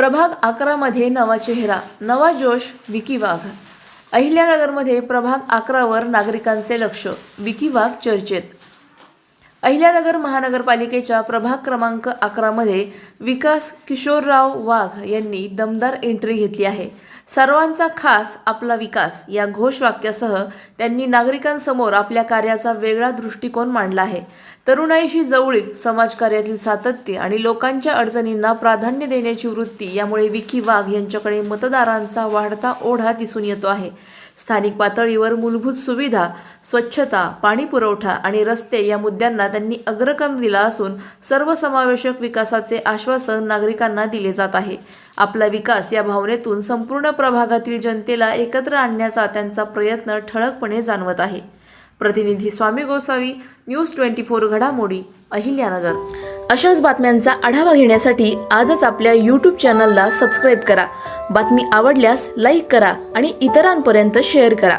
प्रभाग अकरामध्ये नवा चेहरा नवा जोश विकी वाघ. अहिल्यानगरमध्ये प्रभाग अकरावर नागरिकांचे लक्ष विकी वाघ चर्चेत. अहिल्यानगर महानगरपालिकेच्या प्रभाग क्रमांक अकरामध्ये विकास किशोरराव वाघ यांनी दमदार एंट्री घेतली आहे. सर्वांचा खास आपला विकास या घोषवाक्यासह त्यांनी नागरिकांसमोर आपल्या कार्याचा वेगळा दृष्टिकोन मांडला आहे. तरुणाईशी जवळीक समाजकार्यातील सातत्य आणि लोकांच्या अडचणींना प्राधान्य देण्याची वृत्ती यामुळे विकी वाघ यांच्याकडे मतदारांचा वाढता ओढा दिसून येतो आहे. स्थानिक पातळीवर मूलभूत सुविधा स्वच्छता पाणी पुरवठा आणि रस्ते या मुद्द्यांना त्यांनी अग्रक्रम दिला असून सर्वसमावेशक विकासाचे आश्वासन नागरिकांना दिले जात आहे. आपला विकास या भावनेतून संपूर्ण प्रभागातील जनतेला एकत्र आणण्याचा त्यांचा प्रयत्न ठळकपणे जाणवत आहे. प्रतिनिधी Swami Gosavi news twenty four घडामोडी अहिल्यानगर. अशाच बातम्यांचा आढावा घेण्यासाठी आजच आपल्या यूट्यूब चॅनलला सबस्क्राईब करा. बातमी आवडल्यास लाईक करा आणि इतरांपर्यंत शेअर करा.